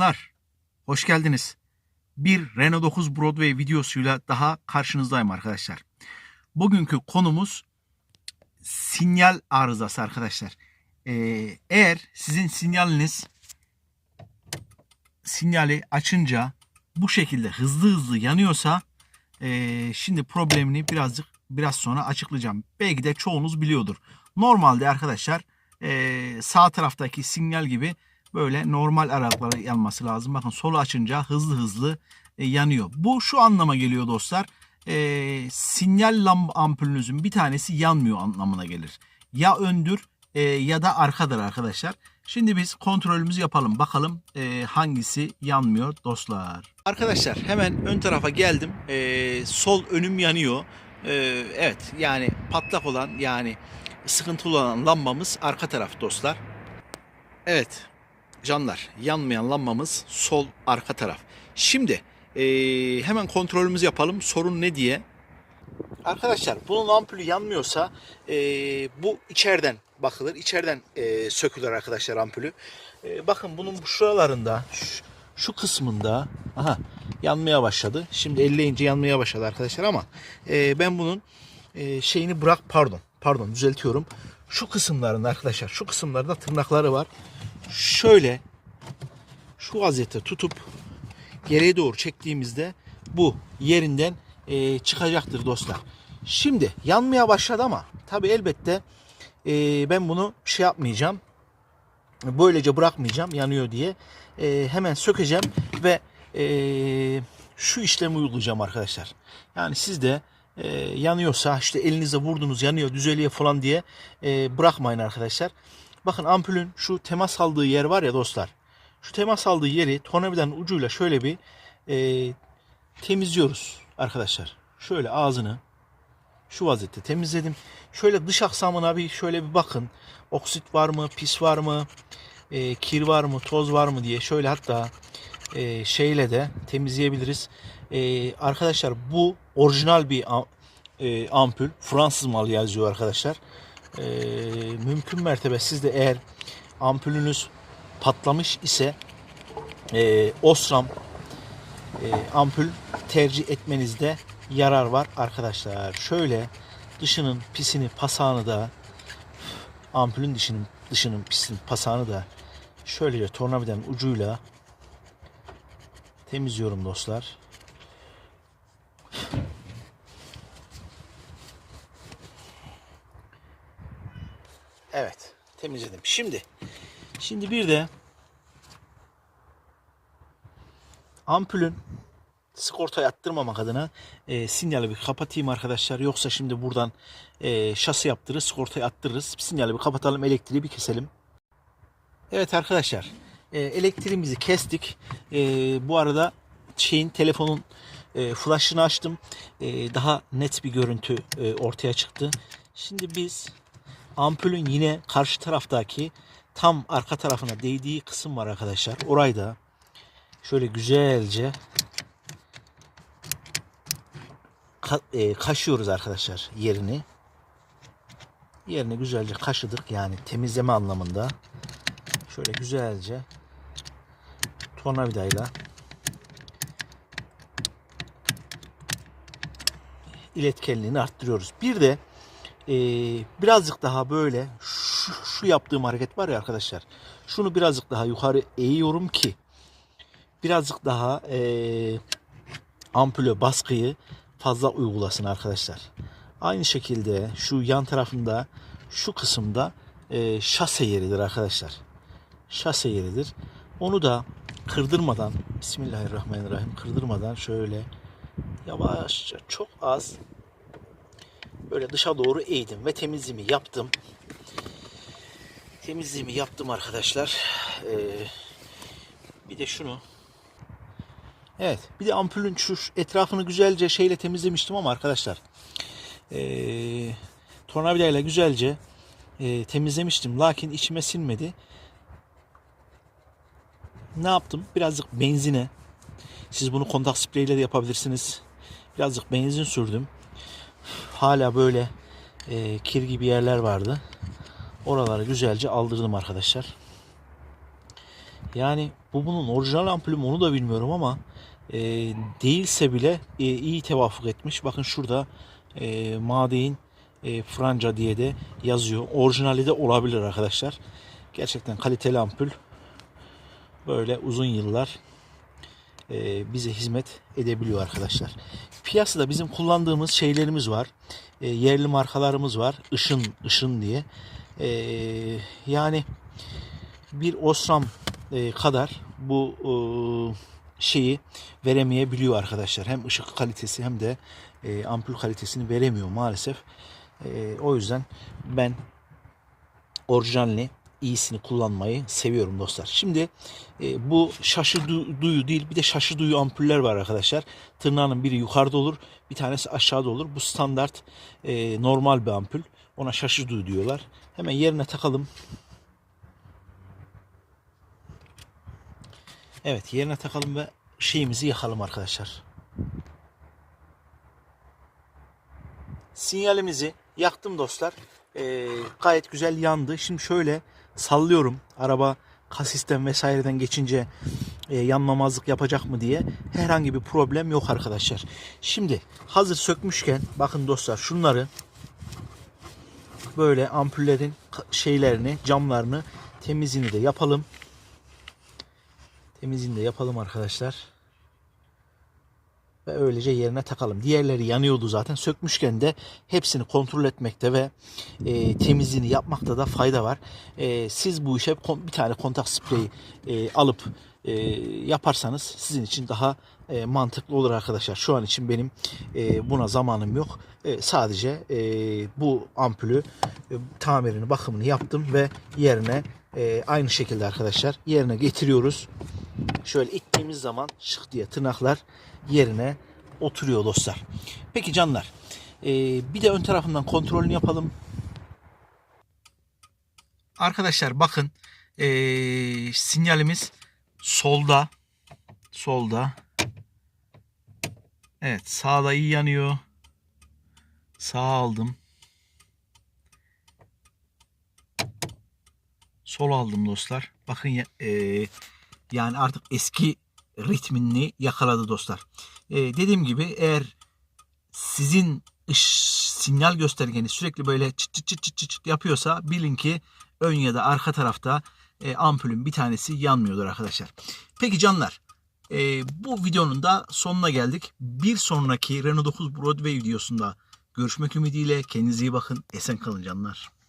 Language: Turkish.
Canlar, hoş geldiniz. Bir Renault 9 Broadway videosuyla daha karşınızdayım arkadaşlar. Bugünkü konumuz sinyal arızası arkadaşlar. Ee, eğer sizin sinyaliniz sinyali açınca bu şekilde hızlı hızlı yanıyorsa ee, şimdi problemini birazcık biraz sonra açıklayacağım. Belki de çoğunuz biliyordur. Normalde arkadaşlar ee, sağ taraftaki sinyal gibi böyle normal aralıkları yanması lazım. Bakın solu açınca hızlı hızlı e, yanıyor. Bu şu anlama geliyor dostlar. E, sinyal lamp ampulünüzün bir tanesi yanmıyor anlamına gelir. Ya öndür e, ya da arkadır arkadaşlar. Şimdi biz kontrolümüzü yapalım. Bakalım e, hangisi yanmıyor dostlar. Arkadaşlar hemen ön tarafa geldim. E, sol önüm yanıyor. E, evet yani patlak olan yani sıkıntılı olan lambamız arka taraf dostlar. Evet canlar yanmayan lambamız sol arka taraf. Şimdi eee, hemen kontrolümüzü yapalım sorun ne diye. Arkadaşlar bunun ampulü yanmıyorsa eee, bu içeriden bakılır. İçeriden eee, sökülür arkadaşlar ampulü. Eee, bakın bunun şuralarında şu, şu kısmında aha yanmaya başladı. Şimdi elleyince yanmaya başladı arkadaşlar ama eee, ben bunun eee, şeyini bırak pardon pardon düzeltiyorum. Şu kısımlarında arkadaşlar şu kısımlarda tırnakları var şöyle şu vaziyette tutup geriye doğru çektiğimizde bu yerinden e, çıkacaktır dostlar. Şimdi yanmaya başladı ama tabi elbette e, ben bunu şey yapmayacağım. Böylece bırakmayacağım yanıyor diye. E, hemen sökeceğim ve e, şu işlemi uygulayacağım arkadaşlar. Yani siz de e, yanıyorsa işte elinize vurdunuz yanıyor düzeliyor falan diye e, bırakmayın arkadaşlar. Bakın ampulün şu temas aldığı yer var ya dostlar. Şu temas aldığı yeri tornavidanın ucuyla şöyle bir e, temizliyoruz arkadaşlar. Şöyle ağzını şu vaziyette temizledim. Şöyle dış aksamına bir şöyle bir bakın. Oksit var mı, pis var mı, e, kir var mı, toz var mı diye şöyle hatta e, şeyle de temizleyebiliriz. E, arkadaşlar bu orijinal bir e, ampul. Fransız malı yazıyor arkadaşlar. E, mümkün mertebe siz de eğer ampulünüz patlamış ise e, Osram e, ampul tercih etmenizde yarar var arkadaşlar. Şöyle dışının pisini pasağını da ampulün dışının dışının pisini pasağını da şöylece tornavidanın ucuyla temizliyorum dostlar. Evet, temizledim. Şimdi şimdi bir de ampulün sigortayı attırmamak adına e, sinyali bir kapatayım arkadaşlar. Yoksa şimdi buradan e, şasi yaptırırız, sigortayı attırırız. Sinyali bir kapatalım, elektriği bir keselim. Evet arkadaşlar, e, elektriğimizi kestik. E, bu arada şeyin telefonun e, flash'ını açtım. E, daha net bir görüntü e, ortaya çıktı. Şimdi biz ampulün yine karşı taraftaki tam arka tarafına değdiği kısım var arkadaşlar. Orayı da şöyle güzelce ka- e, kaşıyoruz arkadaşlar yerini. Yerini güzelce kaşıdık yani temizleme anlamında. Şöyle güzelce tornavidayla iletkenliğini arttırıyoruz. Bir de e, birazcık daha böyle şu, şu yaptığım hareket var ya arkadaşlar. Şunu birazcık daha yukarı eğiyorum ki birazcık daha e, ampule baskıyı fazla uygulasın arkadaşlar. Aynı şekilde şu yan tarafında şu kısımda e, şase yeridir arkadaşlar. Şase yeridir. Onu da kırdırmadan Bismillahirrahmanirrahim kırdırmadan şöyle yavaşça çok az böyle dışa doğru eğdim ve temizliğimi yaptım. Temizliğimi yaptım arkadaşlar. Ee, bir de şunu Evet. Bir de ampulün şu etrafını güzelce şeyle temizlemiştim ama arkadaşlar. Ee, tornavidayla güzelce e, temizlemiştim. Lakin içime sinmedi. Ne yaptım? Birazcık benzine. Siz bunu kontak spreyle de yapabilirsiniz. Birazcık benzin sürdüm. Hala böyle e, kir gibi yerler vardı. Oraları güzelce aldırdım arkadaşlar. Yani bu bunun orijinal ampulü mü onu da bilmiyorum ama e, değilse bile e, iyi tevafuk etmiş. Bakın şurada e, Madein e, Franca diye de yazıyor. Orijinali de olabilir arkadaşlar. Gerçekten kaliteli ampul. Böyle uzun yıllar bize hizmet edebiliyor arkadaşlar. Piyasada bizim kullandığımız şeylerimiz var. E, yerli markalarımız var. Işın, ışın diye. E, yani bir Osram e, kadar bu e, şeyi veremeyebiliyor arkadaşlar. Hem ışık kalitesi hem de e, ampul kalitesini veremiyor maalesef. E, o yüzden ben orijinalini iyisini kullanmayı seviyorum dostlar. Şimdi e, bu şaşı du- duyu değil bir de şaşı duyu ampuller var arkadaşlar. Tırnağının biri yukarıda olur bir tanesi aşağıda olur. Bu standart e, normal bir ampul. Ona şaşı duyu diyorlar. Hemen yerine takalım. Evet yerine takalım ve şeyimizi yakalım arkadaşlar. Sinyalimizi yaktım dostlar. Ee, gayet güzel yandı. Şimdi şöyle sallıyorum. Araba kasisten vesaireden geçince e, yanmamazlık yapacak mı diye herhangi bir problem yok arkadaşlar. Şimdi hazır sökmüşken bakın dostlar şunları böyle ampullerin şeylerini camlarını temizliğini de yapalım. Temizliğini de yapalım arkadaşlar. Ve öylece yerine takalım. Diğerleri yanıyordu zaten. Sökmüşken de hepsini kontrol etmekte ve e, temizliğini yapmakta da fayda var. E, siz bu işe bir tane kontak spreyi e, alıp e, yaparsanız sizin için daha e, mantıklı olur arkadaşlar. Şu an için benim e, buna zamanım yok. E, sadece e, bu ampulü e, tamirini, bakımını yaptım ve yerine e, aynı şekilde arkadaşlar yerine getiriyoruz. Şöyle ittiğimiz zaman şık diye tırnaklar yerine oturuyor dostlar. Peki canlar e, bir de ön tarafından kontrolünü yapalım. Arkadaşlar bakın e, sinyalimiz solda. Solda. Evet sağda iyi yanıyor. Sağ aldım. Sol aldım dostlar. Bakın e, yani artık eski ritmini yakaladı dostlar. E, dediğim gibi eğer sizin ış, sinyal göstergeniz sürekli böyle çıt çıt çıt çıt çıt yapıyorsa bilin ki ön ya da arka tarafta e, ampulün bir tanesi yanmıyordur arkadaşlar. Peki canlar e, bu videonun da sonuna geldik. Bir sonraki Renault 9 Broadway videosunda görüşmek ümidiyle kendinize iyi bakın. Esen kalın canlar.